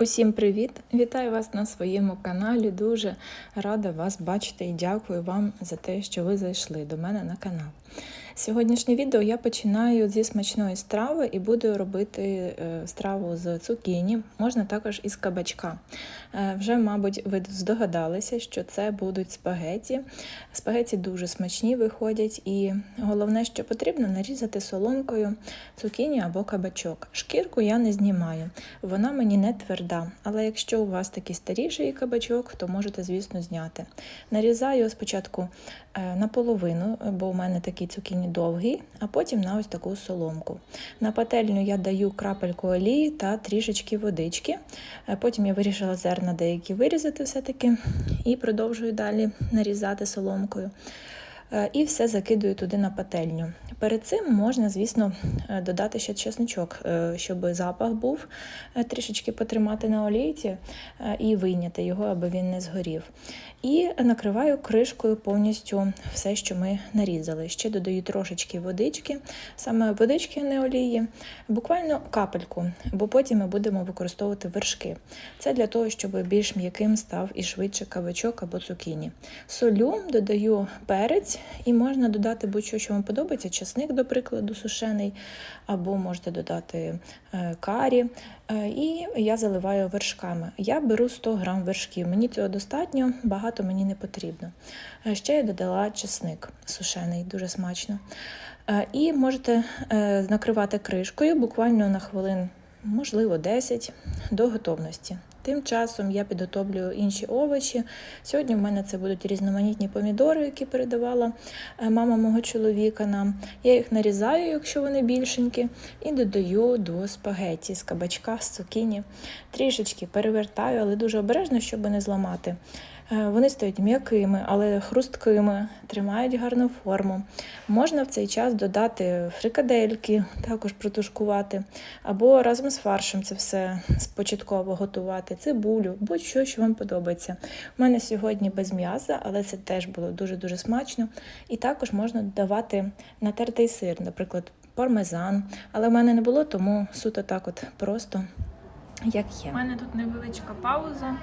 Усім привіт! Вітаю вас на своєму каналі. Дуже рада вас бачити і дякую вам за те, що ви зайшли до мене на канал. Сьогоднішнє відео я починаю зі смачної страви і буду робити е, страву з цукіні, можна також із кабачка. Е, Вже, мабуть, ви здогадалися, що це будуть спагеті. Спагеті дуже смачні виходять, і головне, що потрібно, нарізати соломкою цукіні або кабачок. Шкірку я не знімаю, вона мені не тверда, але якщо у вас такий старіший кабачок, то можете, звісно, зняти. Нарізаю спочатку наполовину, бо у мене такий цукіні довгий, а потім на ось таку соломку. На пательню я даю крапельку олії та трішечки водички. Е, Потім я вирішила зерна деякі вирізати все-таки і продовжую далі нарізати соломкою. Е, І все закидую туди на пательню. Перед цим можна, звісно, е, додати ще чесничок, е, щоб запах був, е, трішечки потримати на олійці е, і вийняти його, аби він не згорів. І накриваю кришкою повністю все, що ми нарізали. Ще додаю трошечки водички, саме водички, не олії, буквально капельку, бо потім ми будемо використовувати вершки. Це для того, щоб більш м'яким став і швидше кавачок або цукіні. Солю, додаю перець і можна додати будь-що, що вам подобається, чесник, до прикладу, сушений, або можете додати е, карі. Е, І я заливаю вершками. Я беру 100 грам вершків. Мені цього достатньо, багато мені не потрібно. Е, Ще я додала чесник сушений, дуже смачно. Е, І можете накривати кришкою буквально на хвилин, можливо, 10 до готовності. Тим часом я підготовлюю інші овочі. Сьогодні в мене це будуть різноманітні помідори, які передавала е, мама мого чоловіка нам. Я їх нарізаю, якщо вони більшенькі, і додаю до спагетті з кабачка, з цукіні. Трішечки перевертаю, але дуже обережно, щоб не зламати. Е, Вони стають м'якими, але хрусткими, тримають гарну форму. Можна в цей час додати фрикадельки, також протушкувати, або разом з фаршем це все спочатково готувати, цибулю, будь-що, що вам подобається. У мене сьогодні без м'яса, але це теж було дуже-дуже смачно. І також можна додавати натертий сир, наприклад, пармезан. Але в мене не було, тому суто так от просто як є. У мене тут невеличка пауза.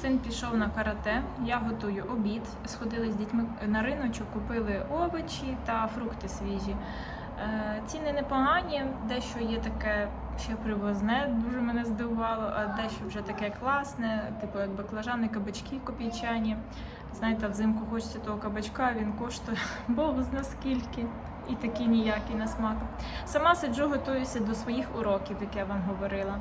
Син пішов на карате, я готую обід. Сходили з дітьми на риночок, купили овочі та фрукти свіжі. Е, Ціни непогані, дещо є таке ще привозне, дуже мене здивувало, а дещо вже таке класне, типу як баклажани, кабачки копійчані. Знаєте, взимку хочеться того кабачка, він коштує Бог зна скільки. І такі ніякі на смак. Сама сиджу, готуюся до своїх уроків, як я вам говорила.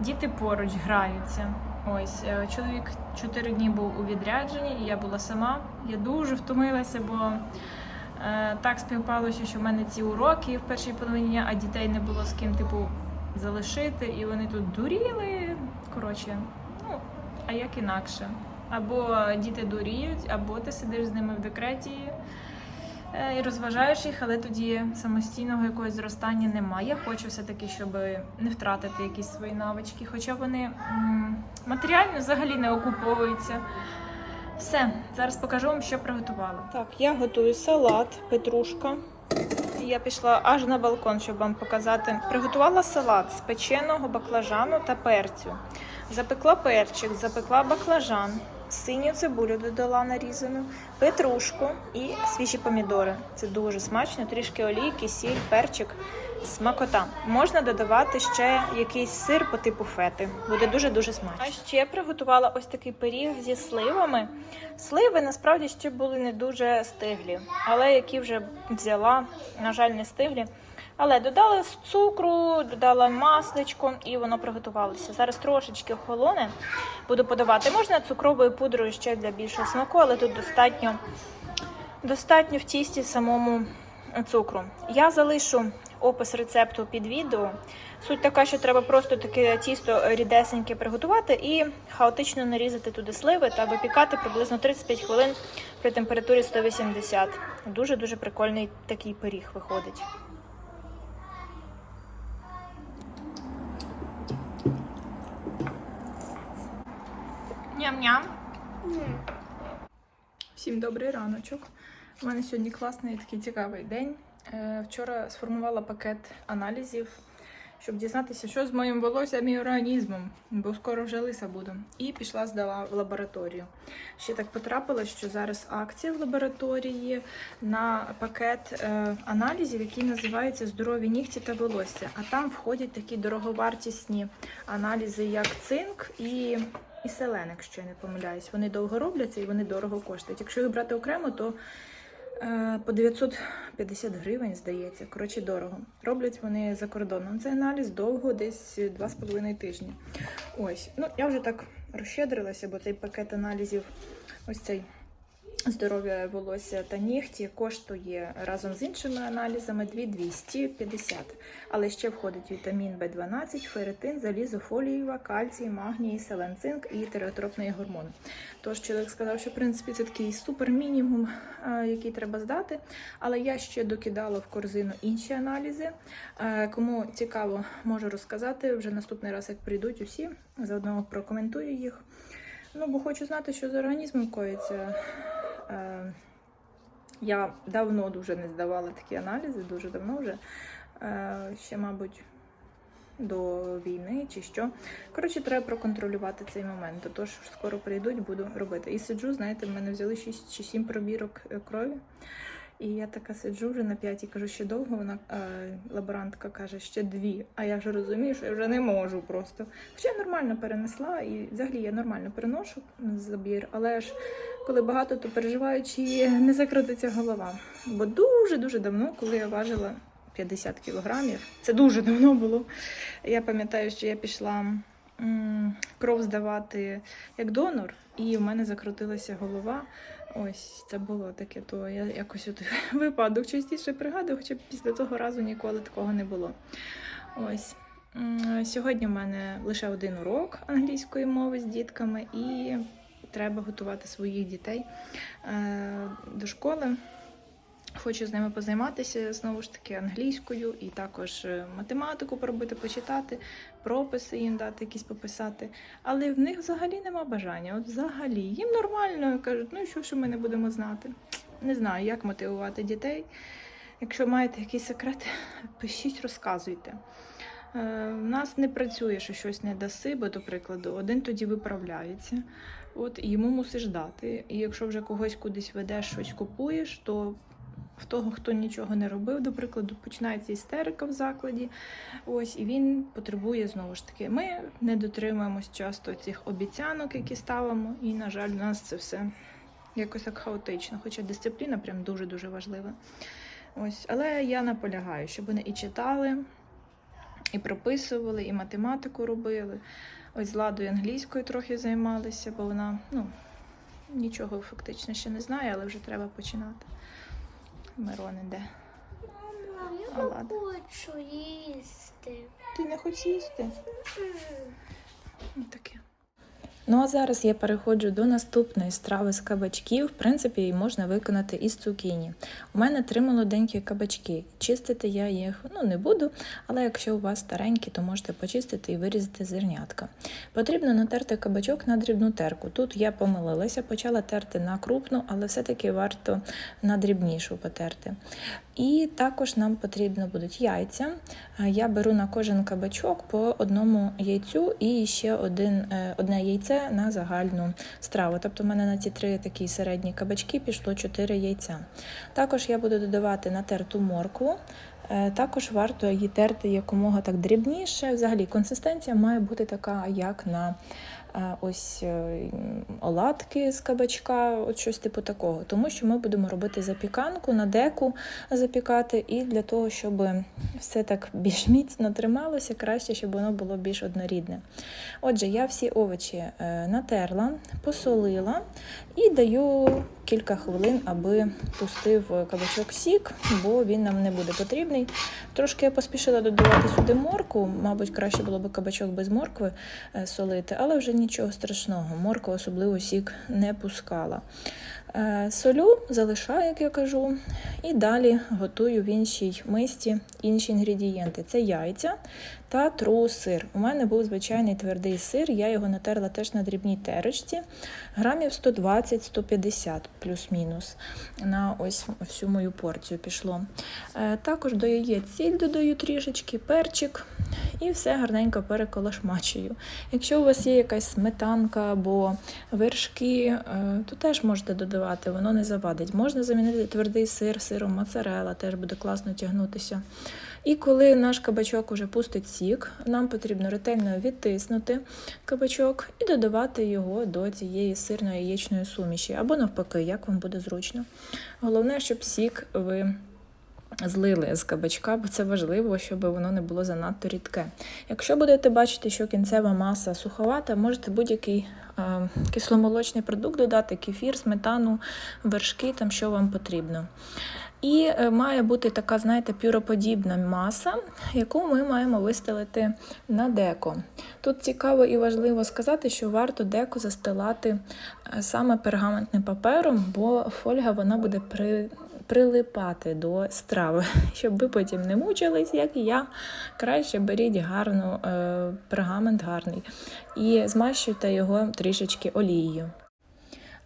Діти поруч граються. Ось е, чоловік чотири дні був у відрядженні, і я була сама. Я дуже втомилася, бо е, так співпалося, що в мене ці уроки в першій половині, а дітей не було з ким, типу, залишити, і вони тут дуріли. Коротше, ну, а як інакше? Або діти дуріють, або ти сидиш з ними в декреті і розважаєш їх, але тоді самостійного якогось зростання немає. Я хочу все-таки, щоб не втратити якісь свої навички, хоча вони матеріально взагалі не окуповуються. Все, зараз покажу вам, що приготувала. Так, я готую салат, петрушка. Я пішла аж на балкон, щоб вам показати. Приготувала салат з печеного баклажану та перцю. Запекла перчик, запекла баклажан, синю цибулю додала нарізану, петрушку і свіжі помідори. Це дуже смачно, трішки олійки, сіль, перчик, смакота. Можна додавати ще якийсь сир по типу фети. Буде дуже-дуже смачно. А ще приготувала ось такий пиріг зі сливами. Сливи насправді ще були не дуже стиглі, але які вже взяла, на жаль, не стиглі. Але додала цукру, додала масличко і воно приготувалося. Зараз трошечки охолоне. Буду подавати. Можна цукровою пудрою ще для більшого смаку, але тут достатньо, достатньо в тісті самому цукру. Я залишу опис рецепту під відео. Суть така, що треба просто таке тісто рідесеньке приготувати і хаотично нарізати туди сливи та випікати приблизно 35 хвилин при температурі 180. Дуже-дуже прикольний такий пиріг виходить. Ням-ням. Всім добрий раночок. У мене сьогодні класний такий цікавий день. Е, Вчора сформувала пакет аналізів щоб дізнатися, що з моїм волоссям і організмом, бо скоро вже лиса буду. І пішла здала в лабораторію. Ще так потрапилось, що зараз акція в лабораторії на пакет е, аналізів, який називається Здорові нігті та волосся. А там входять такі дороговартісні аналізи, як цинк і. І селен, якщо я не помиляюсь, вони довго робляться і вони дорого коштують. Якщо їх брати окремо, то е, по 950 гривень, здається. Коротше, дорого. Роблять вони за кордоном. Цей аналіз довго, десь 2,5 тижні. Ось, ну я вже так розщедрилася, бо цей пакет аналізів, ось цей здоров'я волосся та нігті коштує разом з іншими аналізами 2250. Але ще входить вітамін В12, ферритин, залізо, фолієва, кальцій, магній, селен, цинк і тиреотропний гормон. Тож чоловік сказав, що в принципі це такий супер мінімум, е, який треба здати. Але я ще докидала в корзину інші аналізи. Е, Кому цікаво, можу розказати вже наступний раз, як прийдуть усі, заодно прокоментую їх. Ну, бо хочу знати, що з організмом коїться. Е, Я давно дуже не здавала такі аналізи, дуже давно вже. Е, Ще, мабуть, до війни чи що. Коротше, треба проконтролювати цей момент. Тож скоро прийдуть, буду робити. І сиджу, знаєте, в мене взяли 6 чи 7 пробірок е, крові. І я така сиджу вже на п'ятій, кажу, ще довго. Вона е, лаборантка каже, ще дві. А я вже розумію, що я вже не можу просто. Хоча я нормально перенесла, і взагалі я нормально переношу забір, але ж коли багато, то переживаю, чи не закрутиться голова. Бо дуже дуже давно, коли я важила 50 кілограмів, це дуже давно було. Я пам'ятаю, що я пішла кров здавати як донор, і в мене закрутилася голова. Ось це було таке, то я якось от випадок частіше пригадую, хоча після того разу ніколи такого не було. Ось. Сьогодні в мене лише один урок англійської мови з дітками, і треба готувати своїх дітей е, до школи. Хочу з ними позайматися знову ж таки англійською і також е, математику поробити, почитати, прописи їм дати, якісь пописати. Але в них взагалі нема бажання. От взагалі їм нормально кажуть, ну що, що ми не будемо знати. Не знаю, як мотивувати дітей. Якщо маєте якийсь секрет, пишіть, розказуйте. Е, В нас не працює, що щось не даси, бо, до прикладу, один тоді виправляється, от і йому мусиш дати. І якщо вже когось кудись ведеш, щось купуєш, то в того, хто нічого не робив, до прикладу, починається істерика в закладі. Ось, і він потребує знову ж таки. Ми не дотримуємось часто цих обіцянок, які ставимо, і, на жаль, у нас це все якось так хаотично. Хоча дисципліна прям дуже-дуже важлива. Ось, але я наполягаю, щоб вони і читали, і прописували, і математику робили. Ось з ладою англійською трохи займалися, бо вона ну, нічого фактично ще не знає, але вже треба починати. Мирон іде. Мама, я не хочу їсти. Ти не хочеш їсти? Ну, таке. Ну а зараз я переходжу до наступної страви з кабачків. В принципі, її можна виконати із цукіні. У мене три молоденькі кабачки. Чистити я їх ну, не буду, але якщо у вас старенькі, то можете почистити і вирізати зернятка. Потрібно натерти кабачок на дрібну терку. Тут я помилилася, почала терти на крупну, але все-таки варто на дрібнішу потерти. І також нам потрібно будуть яйця. Я беру на кожен кабачок по одному яйцю і ще один, е, одне яйце на загальну страву. Тобто в мене на ці три такі середні кабачки пішло 4 яйця. Також я буду додавати натерту моркву. Е, Також варто її терти якомога так дрібніше. Взагалі консистенція має бути така, як на ось е, оладки з кабачка, от щось типу такого. Тому що ми будемо робити запіканку на деку запікати, і для того, щоб все так більш міцно трималося, краще, щоб воно було більш однорідне. Отже, я всі овочі е, натерла, посолила і даю кілька хвилин, аби пустив кабачок сік, бо він нам не буде потрібний. Трошки я поспішила додавати сюди морку, мабуть, краще було б кабачок без моркви е, солити, але вже нічого страшного. Морква особливо сік не пускала. Е, Солю залишаю, як я кажу, і далі готую в іншій мисці інші інгредієнти. Це яйця та тру сир. У мене був звичайний твердий сир, я його натерла теж на дрібній терочці, грамів 120-150 плюс-мінус. На ось всю мою порцію пішло. Е, Також до яєць сіль додаю трішечки, перчик і все гарненько переколошмачую. Якщо у вас є якась сметанка або вершки, е, то теж можете додавати, воно не завадить. Можна замінити твердий сир сиром моцарелла, теж буде класно тягнутися. І коли наш кабачок уже пустить сік, нам потрібно ретельно відтиснути кабачок і додавати його до цієї сирно-яєчної суміші, або навпаки, як вам буде зручно. Головне, щоб сік ви злили з кабачка, бо це важливо, щоб воно не було занадто рідке. Якщо будете бачити, що кінцева маса суховата, можете будь-який е, кисломолочний продукт додати, кефір, сметану, вершки, там що вам потрібно. І е, має бути така, знаєте, пюроподібна маса, яку ми маємо вистелити на деко. Тут цікаво і важливо сказати, що варто деко застилати е, саме пергаментним папером, бо фольга вона буде при, прилипати до страви. Щоб ви потім не мучились, як і я. Краще беріть гарну е, пергамент гарний і змащуйте його трішечки олією.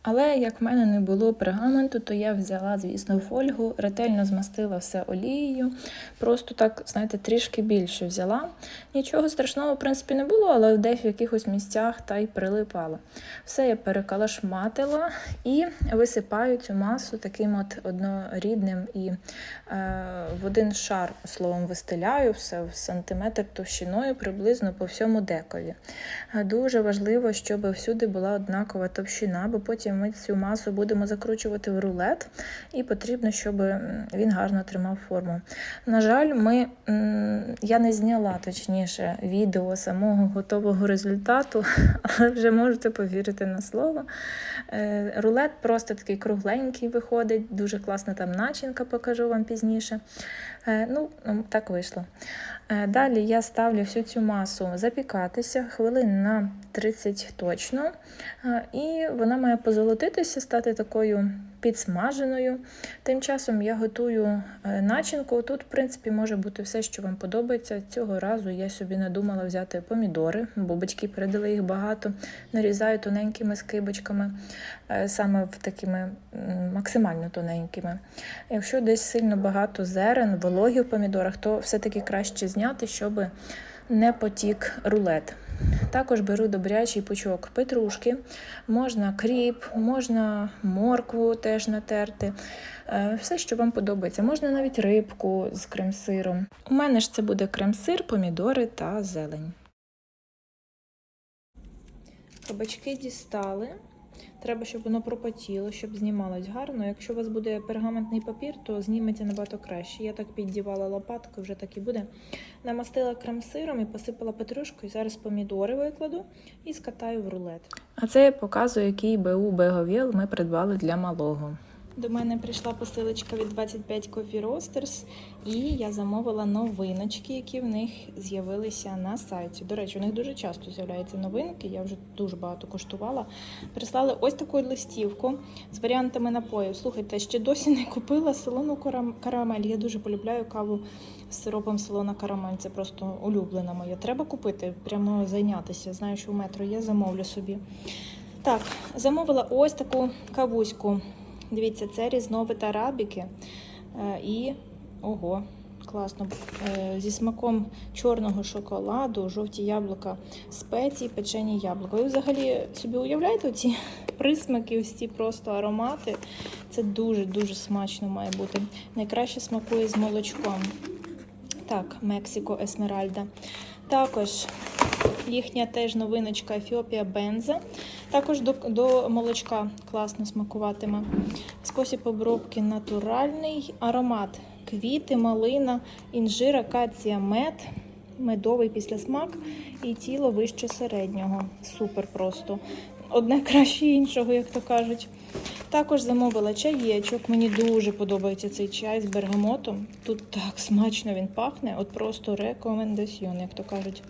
Але як в мене не було пергаменту, то я взяла, звісно, фольгу, ретельно змастила все олією. Просто так, знаєте, трішки більше взяла. Нічого страшного, в принципі, не було, але десь в якихось місцях та й прилипала. Все я перекалашматила і висипаю цю масу таким от однорідним і е, в один шар, словом, вистеляю все в сантиметр товщиною приблизно по всьому декові. Е, Дуже важливо, щоб всюди була однакова товщина, бо потім ми цю масу будемо закручувати в рулет, і потрібно, щоб він гарно тримав форму. На жаль, ми, я не зняла точніше відео самого готового результату, але вже можете повірити на слово. Е, Рулет просто такий кругленький виходить, дуже класна там начинка, покажу вам пізніше. Е, Ну, так вийшло. Е, Далі я ставлю всю цю масу запікатися хвилин на 30 точно. Е, І вона має позолотитися, стати такою підсмаженою. Тим часом я готую е, начинку. Тут, в принципі, може бути все, що вам подобається. Цього разу я собі надумала взяти помідори, бо батьки передали їх багато. Нарізаю тоненькими скибочками, е, саме в такими максимально тоненькими. Якщо десь сильно багато зерен, вологі в помідорах, то все-таки краще зняти, щоб не потік рулет. Також беру добрячий пучок петрушки, можна кріп, можна моркву теж натерти. Е, Все, що вам подобається. Можна навіть рибку з крем-сиром. У мене ж це буде крем-сир, помідори та зелень. Кабачки дістали. Треба, щоб воно пропотіло, щоб знімалось гарно. Якщо у вас буде пергаментний папір, то зніметься набагато краще. Я так піддівала лопатку, вже так і буде. Намастила крем-сиром і посипала петрушкою. Зараз помідори викладу і скатаю в рулет. А це я показую, який БУ Беговіл ми придбали для малого. До мене прийшла посилочка від 25 Coffee Roasters, і я замовила новиночки, які в них з'явилися на сайті. До речі, у них дуже часто з'являються новинки, я вже дуже багато коштувала. Прислали ось таку листівку з варіантами напоїв. Слухайте, ще досі не купила солону карамель. Я дуже полюбляю каву з сиропом солона карамель. Це просто улюблена моя. Треба купити, прямо зайнятися. Знаю, що в метро є, замовлю собі. Так, замовила ось таку кавуську. Дивіться, це різновид арабіки. Е, І ого, класно. Е, Зі смаком чорного шоколаду, жовті яблука, спеції, печені яблука. Ви взагалі собі уявляєте ці присмаки, ось ці просто аромати. Це дуже-дуже смачно має бути. Найкраще смакує з молочком. Так, Мексико Есмеральда. Також їхня теж новиночка Ефіопія Бенза. Також до, до молочка класно смакуватиме. Спосіб обробки натуральний, аромат квіти, малина, інжир, акація, мед, медовий післясмак і тіло вище середнього. Супер просто. Одне краще іншого, як то кажуть. Також замовила чаєчок. Мені дуже подобається цей чай з бергамотом. Тут так смачно він пахне. От просто рекомендаціон, як то кажуть.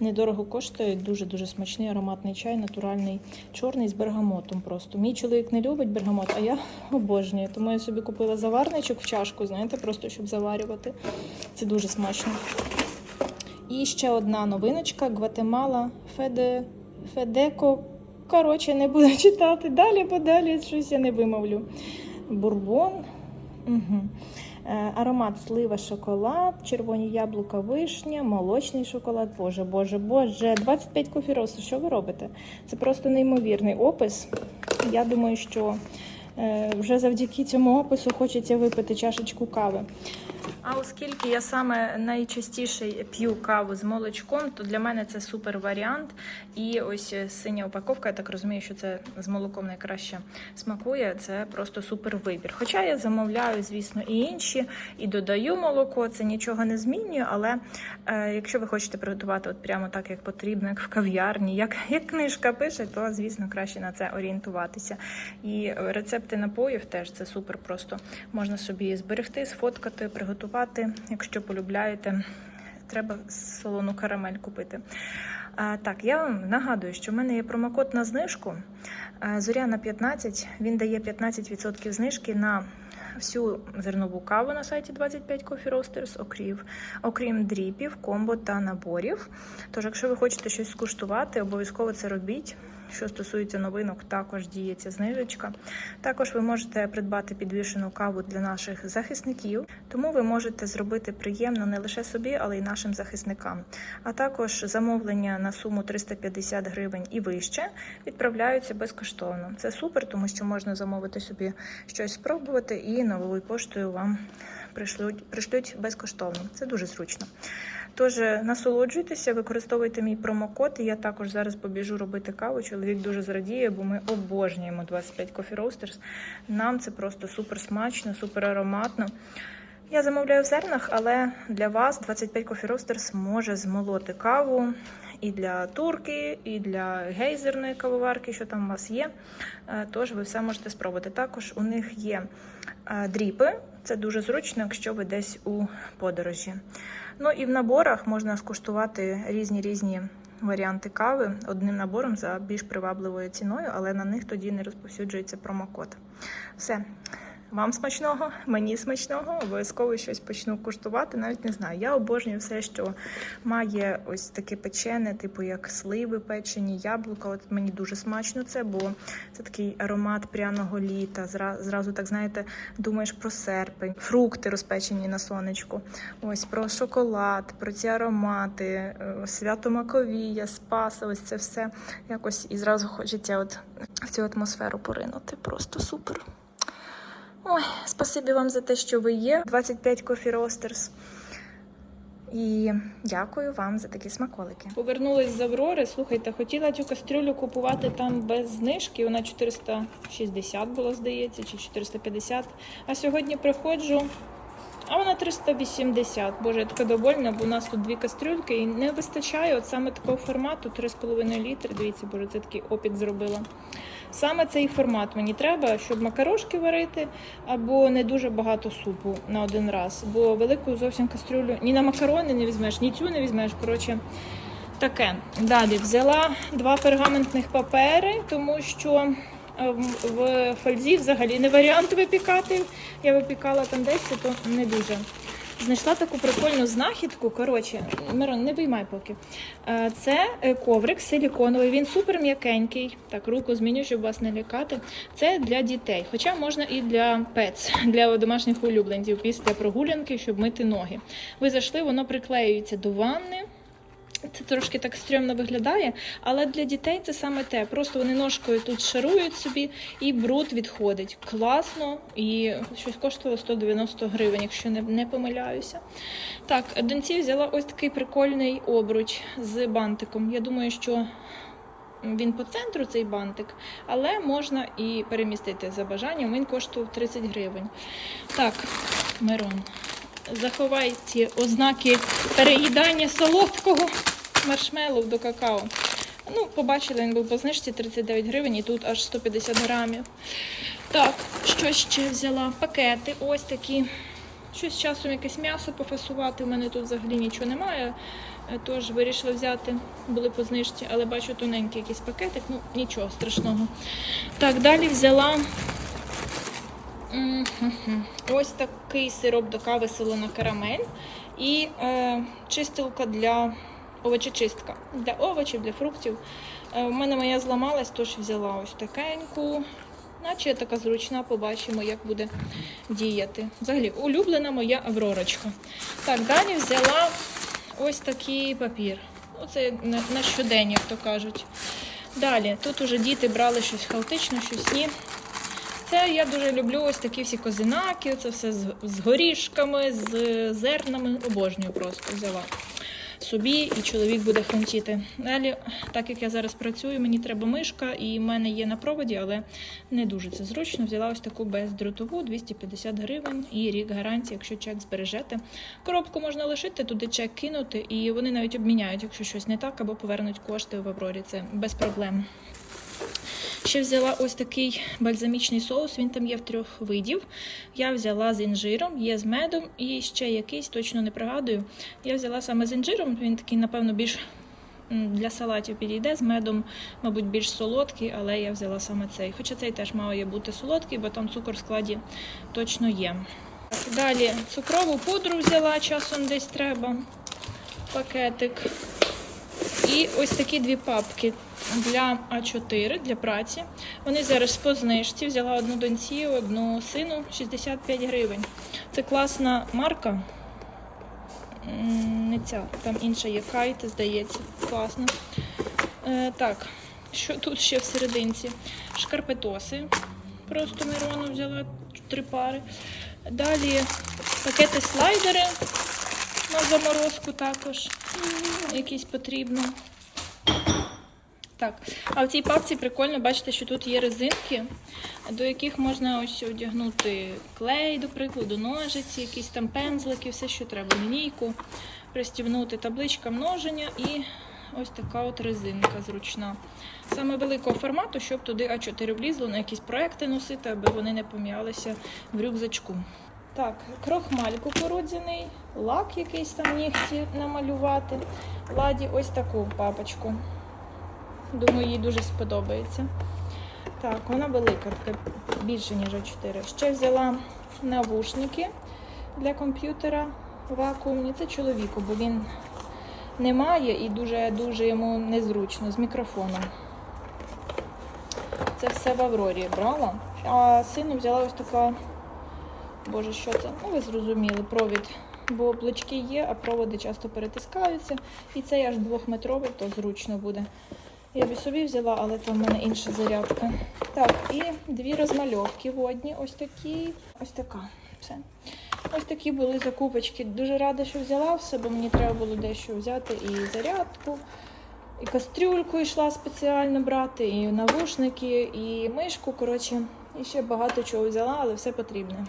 Недорого коштує, дуже-дуже смачний ароматний чай, натуральний, чорний з бергамотом. Просто мій чоловік не любить бергамот, а я обожнюю. Тому я собі купила заварничок в чашку, знаєте, просто щоб заварювати. Це дуже смачно. І ще одна новиночка: Гватемала Феде Федеко. Коротше, не буду читати далі, бо далі щось я не вимовлю. Бурбон. Угу. Аромат слива, шоколад, червоні яблука, вишня, молочний шоколад. Боже, боже, боже, 25 кофіросу. Що ви робите? Це просто неймовірний опис. Я думаю, що е, вже завдяки цьому опису хочеться випити чашечку кави. А оскільки я саме найчастіше п'ю каву з молочком, то для мене це супер варіант. І ось е, синя упаковка, я так розумію, що це з молоком найкраще смакує. Це просто супер вибір. Хоча я замовляю, звісно, і інші, і додаю молоко, це нічого не змінює. Але е, якщо ви хочете приготувати от прямо так, як потрібно, як в кав'ярні, як, як книжка пише, то звісно краще на це орієнтуватися. І рецепти напоїв теж це супер просто можна собі зберегти, сфоткати, приготувати, якщо полюбляєте. Треба солону карамель купити. А, так, я вам нагадую, що в мене є промокод на знижку. Зоряна 15. Він дає 15% знижки на всю зернову каву на сайті 25 Coffee Roasters, окрім, окрім дріпів, комбо та наборів. Тож, якщо ви хочете щось скуштувати, обов'язково це робіть. Що стосується новинок, також діє ця знижечка. Також ви можете придбати підвішену каву для наших захисників, тому ви можете зробити приємно не лише собі, але й нашим захисникам. А також замовлення на суму 350 гривень і вище відправляються безкоштовно. Це супер, тому що можна замовити собі щось спробувати, і новою поштою вам пришлють, пришлють безкоштовно. Це дуже зручно. Тож насолоджуйтеся, використовуйте мій промокод. І я також зараз побіжу робити каву. Чоловік дуже зрадіє, бо ми обожнюємо 25 Coffee Roasters. Нам це просто супер смачно, супер ароматно. Я замовляю в зернах, але для вас 25 Coffee Roasters може змолоти каву і для турки, і для гейзерної кавоварки, що там у вас є. Е, Тож ви все можете спробувати. Також у них є е, дріпи. Це дуже зручно, якщо ви десь у подорожі. Ну і в наборах можна скуштувати різні різні варіанти кави одним набором за більш привабливою ціною, але на них тоді не розповсюджується промокод. Все. Вам смачного, мені смачного, обов'язково щось почну куштувати. Навіть не знаю. Я обожнюю все, що має ось таке печене, типу як сливи, печені, яблука. От мені дуже смачно це, бо це такий аромат пряного літа. Зра- Зразу так знаєте, думаєш про серпень, фрукти розпечені на сонечку. Ось про шоколад, про ці аромати, е, свято Маковія, Спаса. Ось це все якось і зразу хочеться от в цю атмосферу поринути. Просто супер. Ой, спасибі вам за те, що ви є. 25 Coffee Roasters. І дякую вам за такі смаколики. Повернулись з Аврори. Слухайте, хотіла цю кастрюлю купувати там без знижки. Вона 460 була, здається, чи 450. А сьогодні приходжу. А вона 380. Боже, я така довольна, бо у нас тут дві кастрюльки і не вистачає от саме такого формату 3,5 літри. Дивіться, боже, це такий опік зробила. Саме цей формат мені треба, щоб макарошки варити, або не дуже багато супу на один раз. Бо велику зовсім кастрюлю ні на макарони не візьмеш, ні цю не візьмеш. Коротше, таке. Далі взяла два пергаментних папери, тому що в- в фользі взагалі не варіант випікати. Я випікала там десь, то не дуже. Знайшла таку прикольну знахідку. Коротше, Мирон, не виймай поки. Е, Це е, коврик силіконовий, він супер м'якенький. Так, руку зміню, щоб вас не лякати. Це для дітей. Хоча можна і для пец, для домашніх улюбленців після прогулянки, щоб мити ноги. Ви зайшли, воно приклеюється до ванни. Це трошки так стрьомно виглядає, але для дітей це саме те. Просто вони ножкою тут шарують собі і бруд відходить. Класно і щось коштувало 190 гривень, якщо не, не помиляюся. Так, доньці взяла ось такий прикольний обруч з бантиком. Я думаю, що він по центру цей бантик, але можна і перемістити за бажанням. Він коштував 30 гривень. Так, Мирон, заховай ці ознаки переїдання солодкого маршмеллоу до какао. Ну, побачила, він був по знижці 39 гривень і тут аж 150 грамів. Так, що ще взяла? Пакети ось такі. Щось часом якесь м'ясо пофасувати. У мене тут взагалі нічого немає. Е, Тож вирішила взяти, були по знижці, але бачу тоненький якийсь пакетик, ну нічого страшного. Так, далі взяла ось такий сироп до кави солона карамель і е, чистилка для овочечистка. Для овочів, для фруктів. Е, у мене моя зламалась, тож взяла ось такеньку. Наче така зручна, побачимо, як буде діяти. Взагалі, улюблена моя авророчка. Так, далі взяла ось такий папір. Оце на щодень, як то кажуть. Далі, тут уже діти брали щось хаотично, щось ні. Це я дуже люблю ось такі всі козинаки, це все з, з горішками, з зернами. Обожнюю просто взяла собі, і чоловік буде хомтіти. Далі, так як я зараз працюю, мені треба мишка, і в мене є на проводі, але не дуже це зручно. Взяла ось таку бездротову 250 гривень і рік гарантії, якщо чек збережете. Коробку можна лишити, туди чек кинути, і вони навіть обміняють, якщо щось не так, або повернуть кошти в Аврорі. Це без проблем. Ще взяла ось такий бальзамічний соус, він там є в трьох видів. Я взяла з інжиром, є з медом і ще якийсь, точно не пригадую. Я взяла саме з інжиром, він такий, напевно, більш для салатів підійде. З медом, мабуть, більш солодкий, але я взяла саме цей. Хоча цей теж має бути солодкий, бо там цукор в складі точно є. Далі цукрову пудру взяла, часом десь треба. Пакетик. І ось такі дві папки для А4 для праці. Вони зараз по знижці. Взяла одну доньці, одну сину 65 гривень. Це класна марка. Не ця, там інша є кайт, здається. Класно. Е, так, що тут ще в серединці? Шкарпетоси. Просто Мирону взяла три пари. Далі пакети слайдери на заморозку також. Якісь потрібно. Так, а в цій папці прикольно, бачите, що тут є резинки, до яких можна ось одягнути клей, до прикладу, ножиці, якісь там пензлики, все, що треба, лінійку, пристібнути табличка множення і ось така от резинка зручна. Саме великого формату, щоб туди А4 влізло на якісь проекти носити, аби вони не пом'ялися в рюкзачку. Так, крохмаль кукурудзяний, лак якийсь там нігті намалювати. Ладі ось таку папочку. Думаю, їй дуже сподобається. Так, вона велика, більше, ніж А4. Ще взяла навушники для комп'ютера вакуумні. Це чоловіку, бо він не має і дуже-дуже йому незручно з мікрофоном. Це все в Аврорі брала. А сину взяла ось така. Боже, що це? Ну, ви зрозуміли, провід. Бо облички є, а проводи часто перетискаються. І цей аж двохметровий, то зручно буде. Я б собі взяла, але там в мене інша зарядка. Так, і дві розмальовки водні. Ось такі, ось така. Все. Ось такі були закупочки. Дуже рада, що взяла все, бо мені треба було дещо взяти і зарядку, і кастрюльку йшла спеціально брати, і навушники, і мишку. Коротше, і ще багато чого взяла, але все потрібне.